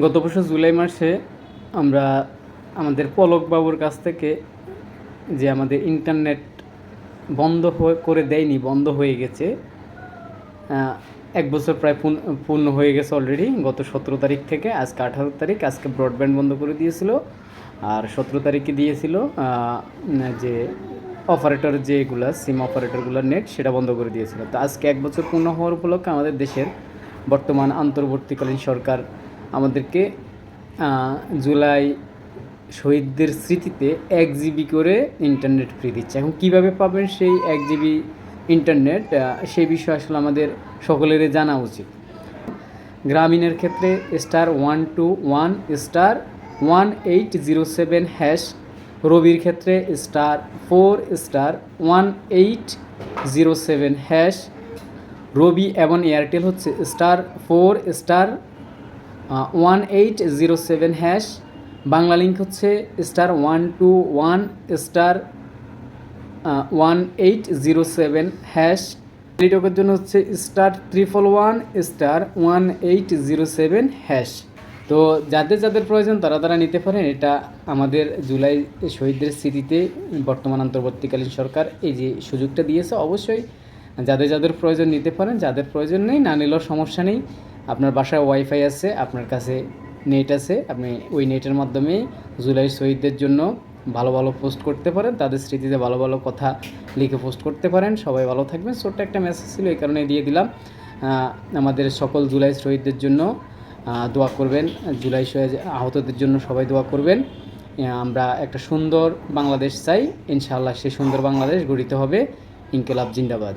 গত বছর জুলাই মাসে আমরা আমাদের পলক বাবুর কাছ থেকে যে আমাদের ইন্টারনেট বন্ধ হয়ে করে দেয়নি, বন্ধ হয়ে গেছে এক বছর প্রায় পূর্ণ- পূর্ণ হয়ে গেছে অলরেডি গত সতেরো তারিখ থেকে, আজকে আঠারো তারিখ, আজকে ব্রডব্যান্ড বন্ধ করে দিয়েছিল, আর সতেরো তারিখে দিয়েছিল যে অপারেটর যেগুলো সিম অপারেটরগুলোর নেট সেটা বন্ধ করে দিয়েছিল। তো আজকে এক বছর পূর্ণ হওয়ার উপলক্ষে আমাদের দেশের বর্তমান আন্তর্বর্তীকালীন সরকার আমাদেরকে জুলাই শহীদদের স্মৃতিতে এক জিবি করে ইন্টারনেট ফ্রি দিচ্ছে। এখন কীভাবে পাবেন সেই এক জিবি ইন্টারনেট সেই বিষয়ে আসলে আমাদের সকলেরই জানা উচিত। গ্রামীণের ক্ষেত্রে star one two one star one eight zero seven hash রবির ক্ষেত্রে star four star one eight zero seven hash Robi এবং এয়ারটেল হচ্ছে star four star one eight zero seven hash Banglalink হচ্ছে star one two one star one eight zero seven hash টেলিটকের জন্য হচ্ছে star triple one star one eight zero seven hash তো যাদের যাদের প্রয়োজন তারা তারা নিতে পারেন, এটা আমাদের জুলাই শহীদদের স্মৃতিতে বর্তমান অন্তর্বর্তীকালীন সরকার এই যে সুযোগটা দিয়েছে অবশ্যই। যাদের যাদের প্রয়োজন নিতে পারেন, যাদের প্রয়োজন নেই, না নিলেও সমস্যা নেই। আপনার বাসায় ওয়াইফাই আছে, আপনার কাছে নেট আছে, আপনি ওই নেটের মাধ্যমে জুলাই শহীদদের জন্য ভালো ভালো পোস্ট করতে পারেন, তাদের স্মৃতিতে ভালো ভালো কথা লিখে পোস্ট করতে পারেন। সবাই ভালো থাকবেন। ছোট্ট একটা মেসেজ ছিল, এই কারণে দিয়ে দিলাম। আমাদের সকল জুলাই শহীদদের জন্য দোয়া করবেন। জুলাই শহীদ আহতদের জন্য সবাই দোয়া করবেন। আমরা একটা সুন্দর বাংলাদেশ চাই। ইনশাআল্লাহ সেই সুন্দর বাংলাদেশ গড়িতে হবে। ইনকেলাব জিন্দাবাদ।